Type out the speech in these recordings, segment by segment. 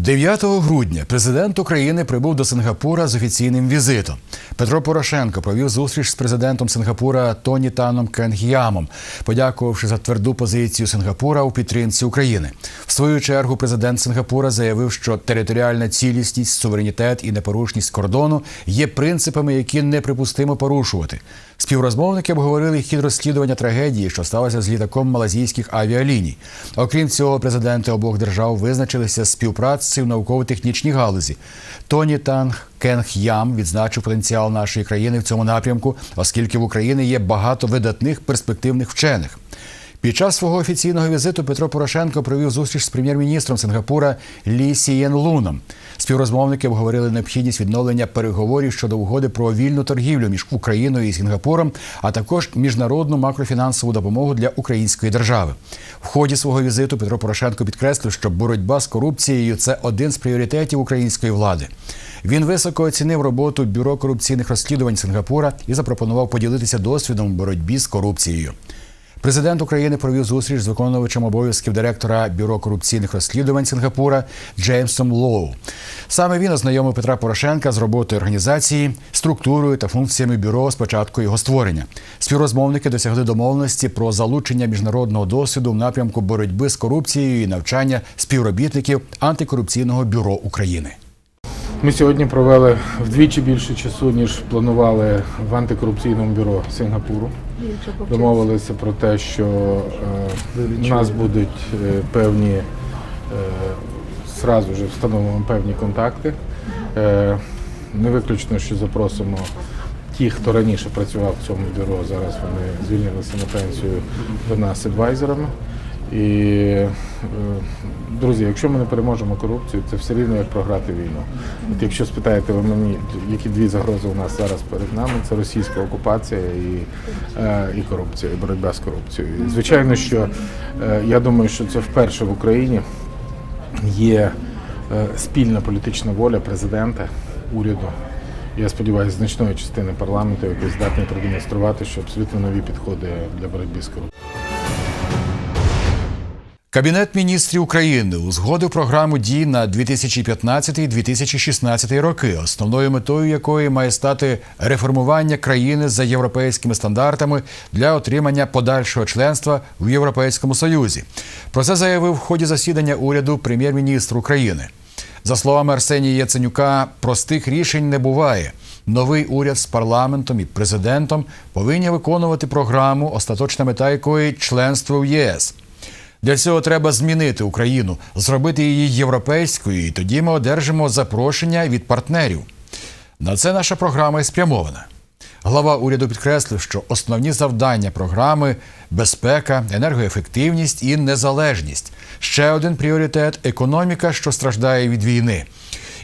9 грудня президент України прибув до Сингапура з офіційним візитом. Петро Порошенко провів зустріч з президентом Сингапура Тоні Таном Кенг'ямом, подякувавши за тверду позицію Сингапура у підтримці України. В свою чергу президент Сингапура заявив, що територіальна цілісність, суверенітет і непорушність кордону є принципами, які неприпустимо порушувати. Співрозмовники обговорили хід розслідування трагедії, що сталося з літаком малазійських авіаліній. Окрім цього, президенти обох держав визначилися з співпрацею в науково-технічній галузі. Тоні Танг Кенг Ям відзначив потенціал нашої країни в цьому напрямку, оскільки в Україні є багато видатних перспективних вчених. Під час свого офіційного візиту Петро Порошенко провів зустріч з прем'єр-міністром Сингапура Лі Сієн Луном. Співрозмовники обговорили необхідність відновлення переговорів щодо угоди про вільну торгівлю між Україною і Сінгапуром, а також міжнародну макрофінансову допомогу для української держави. В ході свого візиту Петро Порошенко підкреслив, що боротьба з корупцією це один з пріоритетів української влади. Він високо оцінив роботу бюро корупційних розслідувань Сингапура і запропонував поділитися досвідом у боротьбі з корупцією. Президент України провів зустріч з виконувачем обов'язків директора бюро корупційних розслідувань Сингапура Джеймсом Лоу. Саме він ознайомив Петра Порошенка з роботою організації, структурою та функціями бюро з початку його створення. Співрозмовники досягли домовленості про залучення міжнародного досвіду в напрямку боротьби з корупцією і навчання співробітників антикорупційного бюро України. Ми сьогодні провели вдвічі більше часу, ніж планували в антикорупційному бюро Сингапуру. Домовилися про те, що е, у нас будуть е, певні е, зразу ж встановимо певні контакти. Е, не виключно, що запросимо ті, хто раніше працював в цьому бюро, зараз вони звільнилися на пенсію до нас адвайзерами. І е, друзі, якщо ми не переможемо корупцію, це все рівно як програти війну. От якщо спитаєте ви мені, які дві загрози у нас зараз перед нами, це російська окупація і, е, і корупція, і боротьба з корупцією. І, звичайно, що е, я думаю, що це вперше в Україні є спільна політична воля президента, уряду. Я сподіваюся, значної частини парламенту, який здатний продемонструвати, що абсолютно нові підходи для боротьби з корупцією. Кабінет міністрів України узгодив програму дій на 2015-2016 роки, основною метою якої має стати реформування країни за європейськими стандартами для отримання подальшого членства в Європейському Союзі. Про це заявив в ході засідання уряду прем'єр-міністр України. За словами Арсенія Яценюка, простих рішень не буває. Новий уряд з парламентом і президентом повинні виконувати програму, остаточна мета якої членство в ЄС. Для цього треба змінити Україну, зробити її європейською, і тоді ми одержимо запрошення від партнерів. На це наша програма і спрямована. Глава уряду підкреслив, що основні завдання програми безпека, енергоефективність і незалежність. Ще один пріоритет економіка, що страждає від війни.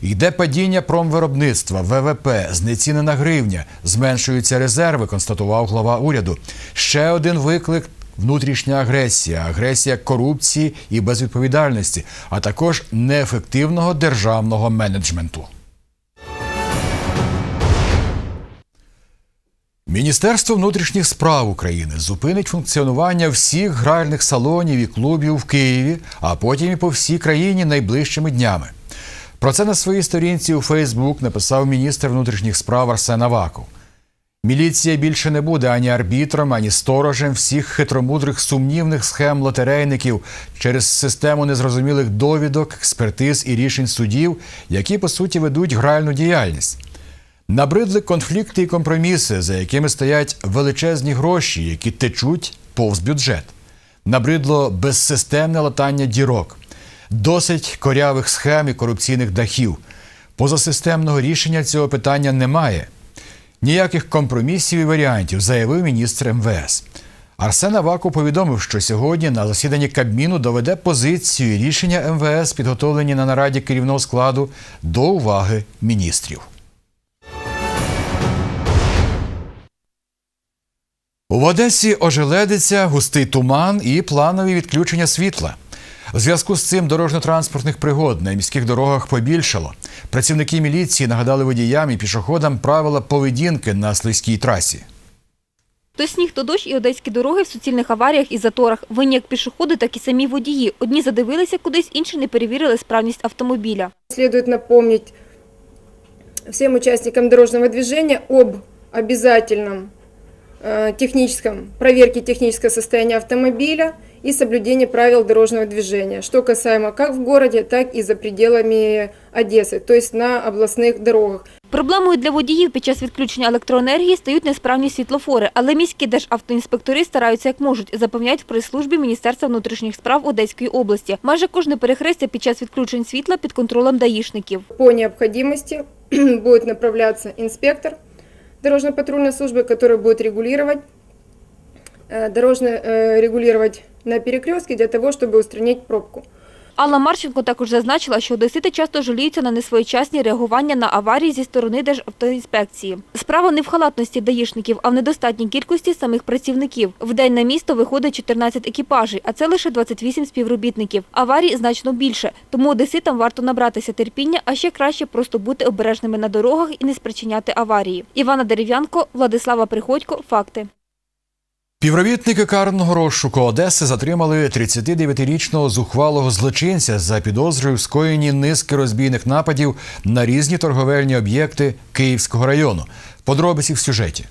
Йде падіння промвиробництва, ВВП, знецінена гривня, зменшуються резерви, констатував глава уряду. Ще один виклик внутрішня агресія, агресія корупції і безвідповідальності, а також неефективного державного менеджменту. Міністерство внутрішніх справ України зупинить функціонування всіх гральних салонів і клубів в Києві, а потім і по всій країні найближчими днями. Про це на своїй сторінці у Фейсбук написав міністр внутрішніх справ Арсен Аваков. Міліція більше не буде ані арбітром, ані сторожем всіх хитромудрих сумнівних схем лотерейників через систему незрозумілих довідок, експертиз і рішень судів, які по суті ведуть гральну діяльність. Набридли конфлікти і компроміси, за якими стоять величезні гроші, які течуть повз бюджет. Набридло безсистемне латання дірок, досить корявих схем і корупційних дахів. Позасистемного рішення цього питання немає. Ніяких компромісів і варіантів, заявив міністр МВС. Арсен Аваков повідомив, що сьогодні на засіданні Кабміну доведе позицію і рішення МВС, підготовлені на нараді керівного складу, до уваги міністрів. В Одесі ожеледиться густий туман і планові відключення світла. У зв'язку з цим дорожньо-транспортних пригод на міських дорогах побільшало. Працівники міліції нагадали водіям і пішоходам правила поведінки на слизькій трасі. То сніг, то дощ і одеські дороги в суцільних аваріях і заторах. Винні як пішоходи, так і самі водії. Одні задивилися кудись, інші не перевірили справність автомобіля. Следует напомнить всем участникам дорожного движения об обязательном э, техническом, проверке технического состояния автомобиля и соблюдении правил дорожного движения, что касаемо как в городе, так и за пределами Одессы, то есть на областных дорогах. Проблемою для водіїв під час відключення електроенергії стають несправні світлофори, але міські державтоінспектори стараються як можуть, запевняють в прес-службі Міністерства внутрішніх справ Одеської області. Майже кожне перехрестя під час відключень світла під контролем даїшників. По необходимости будет направляться инспектор дорожно-патрульной службы, который будет регулировать, э, дорожно э, регулировать на перекрестке для того, чтобы устранить пробку. Алла Марченко також зазначила, що одесити часто жаліються на несвоєчасні реагування на аварії зі сторони Державтоінспекції. Справа не в халатності даїшників, а в недостатній кількості самих працівників. В день на місто виходить 14 екіпажей, а це лише 28 співробітників. Аварій значно більше, тому одеситам варто набратися терпіння, а ще краще просто бути обережними на дорогах і не спричиняти аварії. Івана Дерев'янко, Владислава Приходько. Факти. Півробітники карного розшуку Одеси затримали 39-річного зухвалого злочинця за підозрою в скоєнні низки розбійних нападів на різні торговельні об'єкти Київського району. Подробиці в сюжеті.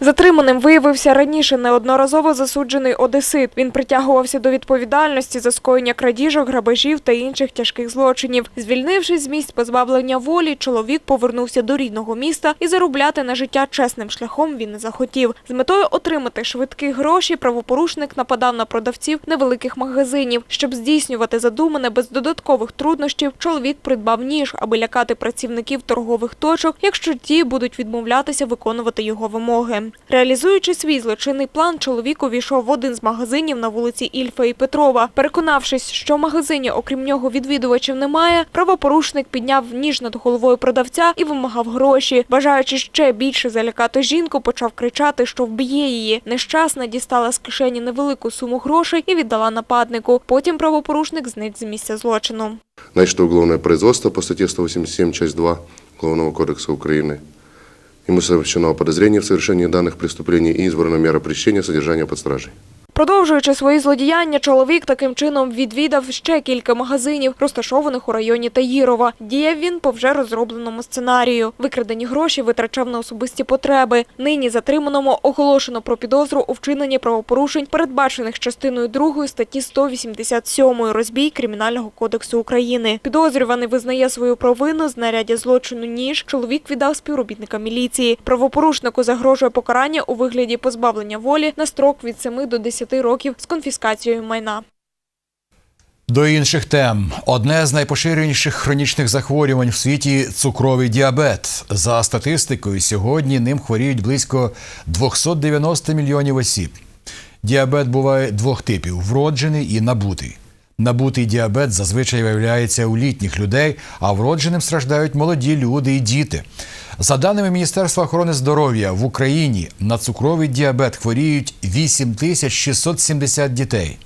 Затриманим виявився раніше неодноразово засуджений одесит. Він притягувався до відповідальності за скоєння крадіжок, грабежів та інших тяжких злочинів. Звільнившись з місць позбавлення волі, чоловік повернувся до рідного міста і заробляти на життя чесним шляхом він не захотів. З метою отримати швидкі гроші правопорушник нападав на продавців невеликих магазинів. Щоб здійснювати задумане без додаткових труднощів, чоловік придбав ніж, аби лякати працівників торгових точок, якщо ті будуть відмовлятися виконувати його вимоги. Реалізуючи свій злочинний план, чоловік увійшов в один з магазинів на вулиці Ільфа і Петрова. Переконавшись, що в магазині, окрім нього, відвідувачів немає, правопорушник підняв ніж над головою продавця і вимагав гроші. Бажаючи ще більше залякати жінку, почав кричати, що вб'є її. Нещасна дістала з кишені невелику суму грошей і віддала нападнику. Потім правопорушник зник з місця злочину. Начато уголовное производство по статье 187, часть 2 Уголовного кодекса Украины. Ему совершено подозрение в совершении данных преступлений и избрана мера пресечения содержания под стражей. Продовжуючи свої злодіяння, чоловік таким чином відвідав ще кілька магазинів, розташованих у районі Таїрова. Діяв він по вже розробленому сценарію. Викрадені гроші витрачав на особисті потреби. Нині затриманому оголошено про підозру у вчиненні правопорушень, передбачених частиною 2 статті 187 розбій Кримінального кодексу України. Підозрюваний визнає свою провину знаряддя злочину ніж. Чоловік віддав співробітника міліції. Правопорушнику загрожує покарання у вигляді позбавлення волі на строк від 7 до 10 років з конфіскацією майна. До інших тем. Одне з найпоширеніших хронічних захворювань в світі цукровий діабет. За статистикою, сьогодні ним хворіють близько 290 мільйонів осіб. Діабет буває двох типів: вроджений і набутий. Набутий діабет зазвичай виявляється у літніх людей, а вродженим страждають молоді люди і діти. За даними Міністерства охорони здоров'я, в Україні на цукровий діабет хворіють 8670 дітей.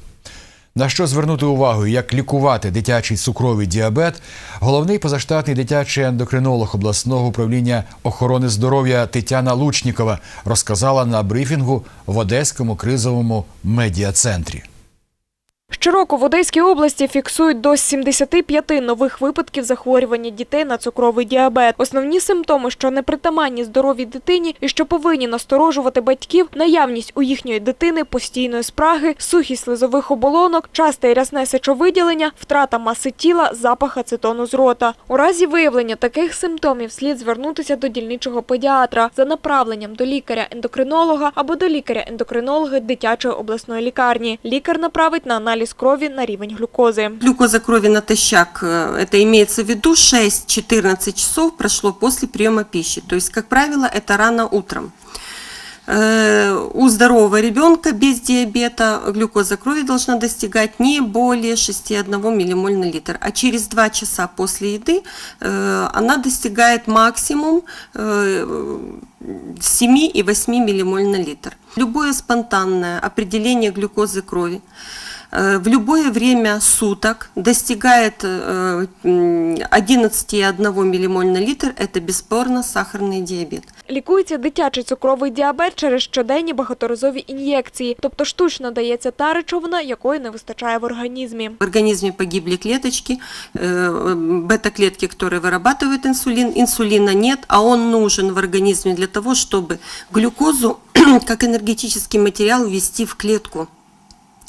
На що звернути увагу, як лікувати дитячий цукровий діабет, головний позаштатний дитячий ендокринолог обласного управління охорони здоров'я Тетяна Лучнікова розказала на брифінгу в Одеському кризовому медіа-центрі. Щороку в Одеській області фіксують до 75 нових випадків захворювання дітей на цукровий діабет. Основні симптоми, що непритаманні здоровій дитині і що повинні насторожувати батьків, наявність у їхньої дитини постійної спраги, сухість слизових оболонок, часте і рясне сечовиділення, втрата маси тіла, запах ацетону з рота. У разі виявлення таких симптомів слід звернутися до дільничого педіатра за направленням до лікаря-ендокринолога або до лікаря-ендокринолога дитячої обласної лікарні. Лікар направить на аналіз крові на рівень глюкози. Глюкоза крови натощак, э, это имеется в виду 6-14 часов прошло после приема пищи. То есть, как правило, это рано утром. Э, У здорового ребенка без диабета глюкоза крови должна достигать не более 6,1 миллимоль на литр, а через 2 часа после еды э, она достигает максимум э, 7,8 миллимоль на литр. Любое спонтанное определение глюкозы крови в любое время суток достигает э, м, 11,1 миллимоль на литр, это бесспорно сахарный диабет. Лікується дитячий цукровий діабет через щоденні багаторазові ін'єкції, тобто штучно дається та речовина, якої не вистачає в організмі. В организме погибли клеточки, э, бета-клетки, которые вырабатывают инсулин. Инсулина нет, а он нужен в организме для того, чтобы глюкозу как энергетический материал ввести в клетку.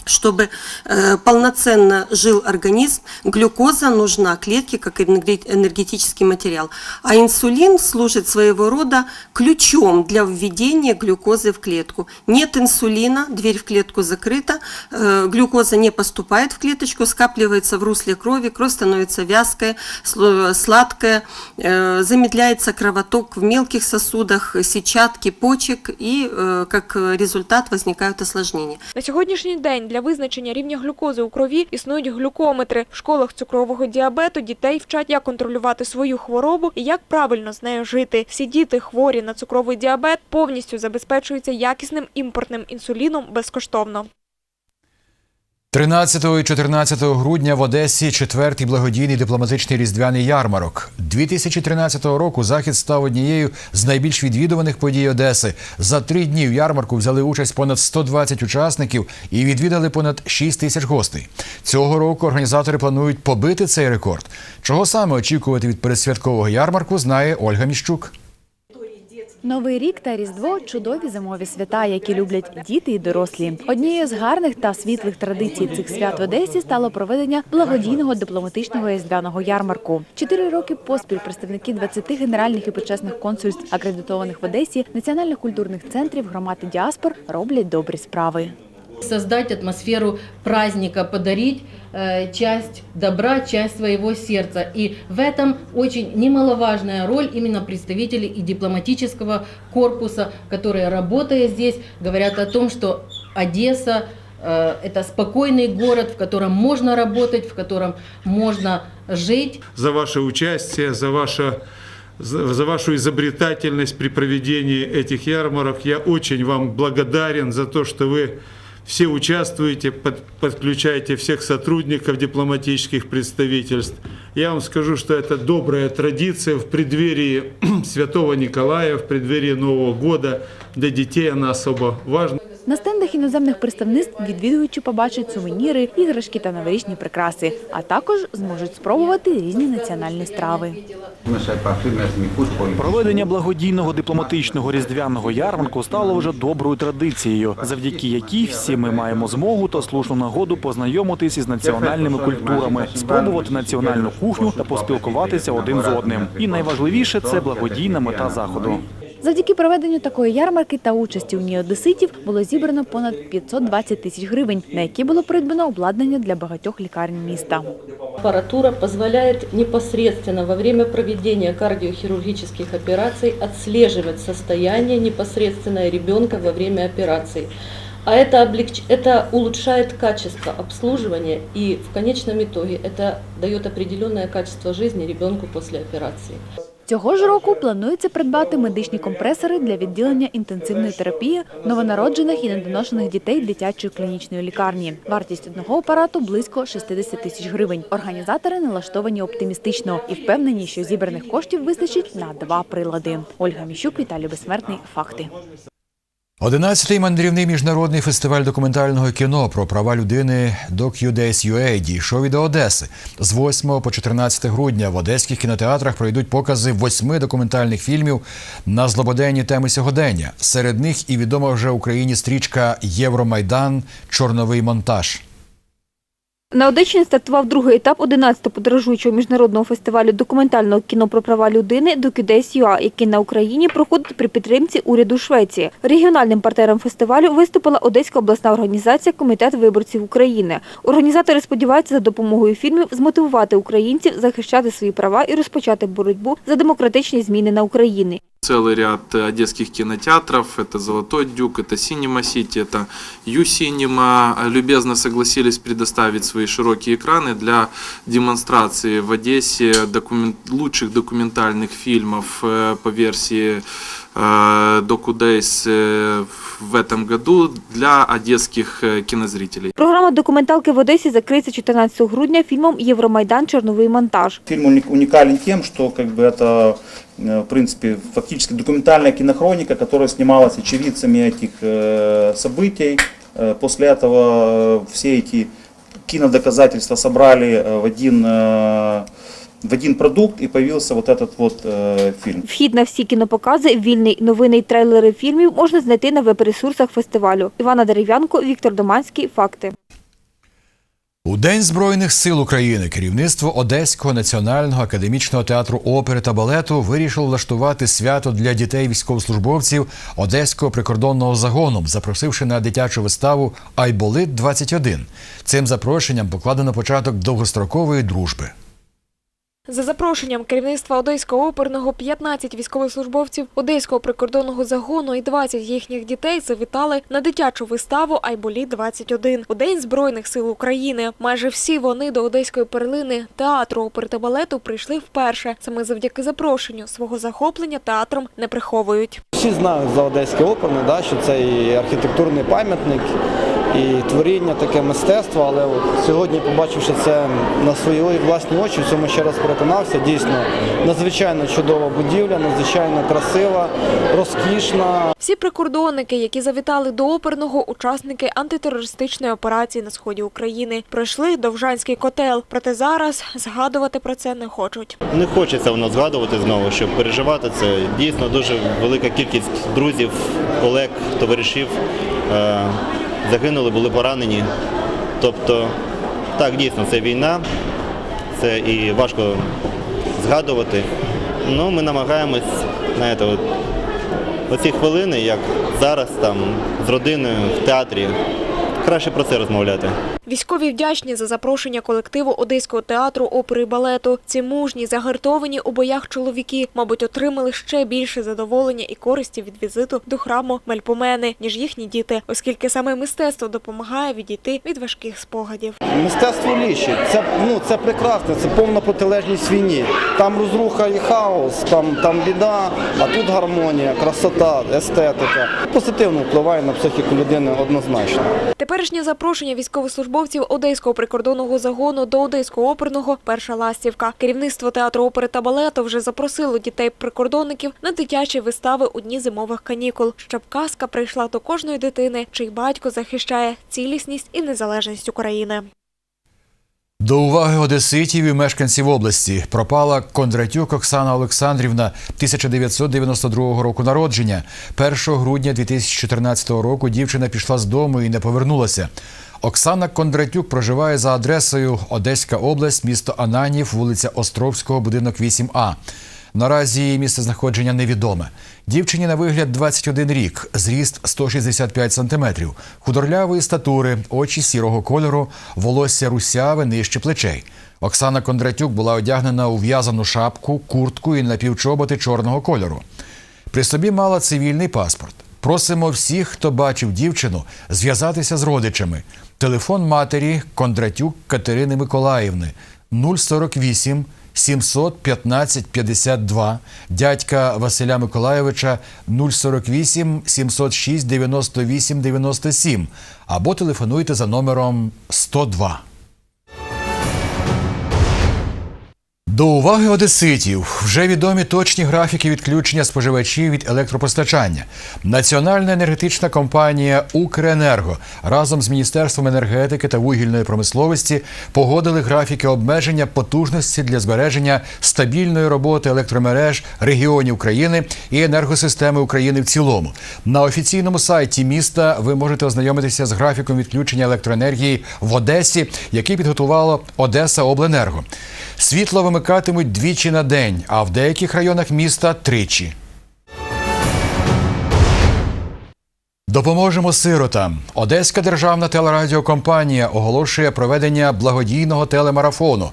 Чтобы э, полноценно жил организм, глюкоза нужна клетке как энерге- энергетический материал. А инсулин служит своего рода ключом для введения глюкозы в клетку. Нет инсулина, дверь в клетку закрыта, э, глюкоза не поступает в клеточку, скапливается в русле крови, кровь становится сло- сладкая, э, замедляется кровоток в мелких сосудах, сетчатки, почек, и э, как результат возникают осложнения. На сьогоднішній день для визначення рівня глюкози у крові існують глюкометри. В школах цукрового діабету дітей вчать, як контролювати свою хворобу і як правильно з нею жити. Всі діти, хворі на цукровий діабет, повністю забезпечуються якісним імпортним інсуліном безкоштовно. 13 і 14 грудня в Одесі четвертий благодійний дипломатичний різдвяний ярмарок. 2013 року захід став однією з найбільш відвідуваних подій Одеси. За три дні в ярмарку взяли участь понад 120 учасників і відвідали понад 6 тисяч гостей. Цього року організатори планують побити цей рекорд. Чого саме очікувати від передсвяткового ярмарку, знає Ольга Міщук. Новий рік та Різдво чудові зимові свята, які люблять діти і дорослі. Однією з гарних та світлих традицій цих свят в Одесі стало проведення благодійного дипломатичного різдвяного ярмарку. Чотири роки поспіль представники 20 генеральних і почесних консульств, акредитованих в Одесі, національних культурних центрів, громад і діаспор роблять добрі справи. Создать атмосферу праздника, подарить э, часть добра, часть своего сердца. И в этом очень немаловажная роль именно представителей и дипломатического корпуса, которые, работая здесь, говорят о том, что Одесса э, это спокойный город, в котором можно работать, в котором можно жить. за ваше участие, за, ваше, за вашу изобретательность при проведении этих ярмарок. Я очень вам благодарен за то, что вы все участвуете, под- подключаете всех сотрудников дипломатических представительств. Я вам скажу, что это добрая традиция в преддверии Святого Николая, в преддверии Нового года. Для детей она особо важна. На стендах іноземних представництв відвідувачі побачать сувеніри, іграшки та новорічні прикраси, а також зможуть спробувати різні національні страви. Проведення благодійного дипломатичного різдвяного ярмарку стало вже доброю традицією, завдяки якій всі ми маємо змогу та слушну нагоду познайомитись із національними культурами, спробувати національну кухню та поспілкуватися один з одним. І найважливіше це благодійна мета заходу. Завдяки проведенню такої ярмарки та участі у ній одеситів було зібрано понад 520 тисяч гривень, на які було придбано обладнання для багатьох лікарень міста. Аппаратура позволяет непосредственно во время проведения кардиохирургических операций отслеживать состояние непосредственно ребенка во время операций. А это, облегч... это улучшает качество обслуживания и в конечном итоге это дает определенное качество жизни ребенку после операции. Цього ж року планується придбати медичні компресори для відділення інтенсивної терапії новонароджених і недоношених дітей дитячої клінічної лікарні. Вартість одного апарату близько 60 тисяч гривень. Організатори налаштовані оптимістично і впевнені, що зібраних коштів вистачить на два прилади. Ольга Міщук, Віталій Безсмертний. Факти. Одинадцятий мандрівний міжнародний фестиваль документального кіно про права людини DocuDays.ua дійшов і до Одеси. З 8 по 14 грудня в одеських кінотеатрах пройдуть покази восьми документальних фільмів на злободенні теми сьогодення. Серед них і відома вже Україні стрічка Євромайдан Чорновий монтаж. На Одещині стартував другий етап 11-го подорожуючого міжнародного фестивалю документального кіно про права людини «Docudays.ua», який на Україні проходить при підтримці уряду Швеції. Регіональним партнером фестивалю виступила Одеська обласна організація Комітет виборців України. Організатори сподіваються за допомогою фільмів змотивувати українців захищати свої права і розпочати боротьбу за демократичні зміни на Україні. целый ряд э, одесских кинотеатров. Это «Золотой дюк», это «Синема Сити», это «Ю-Синема». Любезно согласились предоставить свои широкие экраны для демонстрации в Одессе документ- лучших документальных фильмов э, по версии э, Докудейс э, в этом году для одесских э, кинозрителей. Програма документалки в Одесі закриється 14 грудня фільмом Євромайдан. Чорновий монтаж. Фильм уни- уникален тем, что как бы это, э, в принципе, фактически документальная кинохроника, которая снималась очевидцами этих э, событий. Э, После этого э, все эти кинодоказательства собрали э, в один, э, в один продукт и появился вот этот вот э, фильм. Вхід на всі кінопокази, вільний новини й трейлери фільмів можна знайти на веб-ресурсах фестивалю. Івана Дерев'янко, Віктор Доманський. Факти. У День Збройних сил України керівництво Одеського національного академічного театру опери та балету вирішило влаштувати свято для дітей військовослужбовців Одеського прикордонного загону, запросивши на дитячу виставу Айболит 21 Цим запрошенням покладено початок довгострокової дружби. За запрошенням керівництва Одеського оперного 15 військовослужбовців Одеського прикордонного загону і 20 їхніх дітей завітали на дитячу виставу Айболі 21 у День Збройних сил України. Майже всі вони до одеської перлини театру опери та балету прийшли вперше. Саме завдяки запрошенню свого захоплення театром не приховують. Всі знають за Одеське оперне, що це і архітектурний пам'ятник, і творіння, таке мистецтво. Але от сьогодні, побачивши це на свої власні очі, в цьому ще раз переконався. Дійсно, надзвичайно чудова будівля, надзвичайно красива, розкішна. Всі прикордонники, які завітали до оперного, учасники антитерористичної операції на сході України, пройшли Довжанський котел. Проте зараз згадувати про це не хочуть. Не хочеться воно згадувати знову, щоб переживати це. Дійсно дуже велика кількість друзів, колег, товаришів е, загинули, були поранені. Тобто, так, дійсно, це війна, це і важко згадувати. Ну, ми намагаємось, знаєте, от, оці хвилини, як зараз там з родиною в театрі, краще про це розмовляти. Військові вдячні за запрошення колективу Одеського театру опери і балету. Ці мужні, загартовані у боях чоловіки, мабуть, отримали ще більше задоволення і користі від візиту до храму Мельпомени, ніж їхні діти, оскільки саме мистецтво допомагає відійти від важких спогадів. Мистецтво лічить. Це, ну, це прекрасно, це повна протилежність війні. Там розруха і хаос, там, там біда, а тут гармонія, красота, естетика. Позитивно впливає на психіку людини однозначно. Теперішнє запрошення військовослужбовців Одеського прикордонного загону до Одеського оперного перша ластівка. Керівництво театру опери та балету вже запросило дітей-прикордонників на дитячі вистави у дні зимових канікул, щоб казка прийшла до кожної дитини, чий батько захищає цілісність і незалежність України. До уваги одеситів і мешканців області пропала Кондратюк Оксана Олександрівна 1992 року народження. 1 грудня 2014 року дівчина пішла з дому і не повернулася. Оксана Кондратюк проживає за адресою Одеська область, місто Ананів, вулиця Островського, будинок 8А. Наразі її місцезнаходження невідоме. Дівчині на вигляд 21 рік, зріст 165 сантиметрів, худорлявої статури, очі сірого кольору, волосся русяве нижче плечей. Оксана Кондратюк була одягнена у в'язану шапку, куртку і напівчоботи чорного кольору. При собі мала цивільний паспорт. Просимо всіх, хто бачив дівчину, зв'язатися з родичами. Телефон матері Кондратюк Катерини Миколаївни 048 715 52, дядька Василя Миколайовича 048 706 98 97 або телефонуйте за номером 102. До уваги одеситів вже відомі точні графіки відключення споживачів від електропостачання. Національна енергетична компанія Укренерго разом з Міністерством енергетики та вугільної промисловості погодили графіки обмеження потужності для збереження стабільної роботи електромереж регіонів країни і енергосистеми України в цілому. На офіційному сайті міста ви можете ознайомитися з графіком відключення електроенергії в Одесі, який підготувало Одеса Обленерго. Світло вимикатимуть двічі на день, а в деяких районах міста тричі. Допоможемо сиротам. Одеська державна телерадіокомпанія оголошує проведення благодійного телемарафону.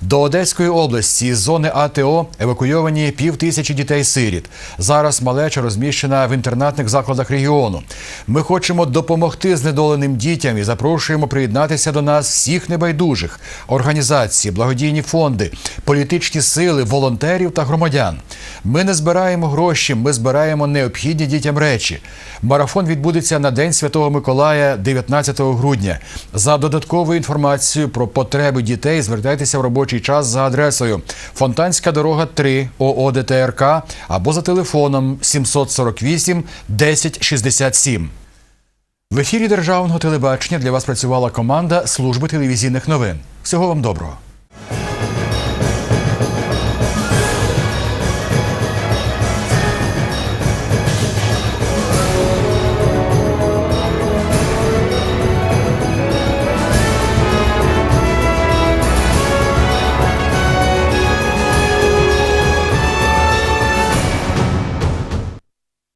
До Одеської області з зони АТО евакуйовані пів тисячі дітей-сиріт. Зараз малеча розміщена в інтернатних закладах регіону. Ми хочемо допомогти знедоленим дітям і запрошуємо приєднатися до нас всіх небайдужих організацій, благодійні фонди, політичні сили, волонтерів та громадян. Ми не збираємо гроші, ми збираємо необхідні дітям речі. Марафон відбудеться на День Святого Миколая 19 грудня. За додатковою інформацією про потреби дітей звертайтеся в робочий час за адресою Фонтанська дорога 3 ОО ДТРК або за телефоном 748 1067. В ефірі державного телебачення для вас працювала команда служби телевізійних новин. Всього вам доброго.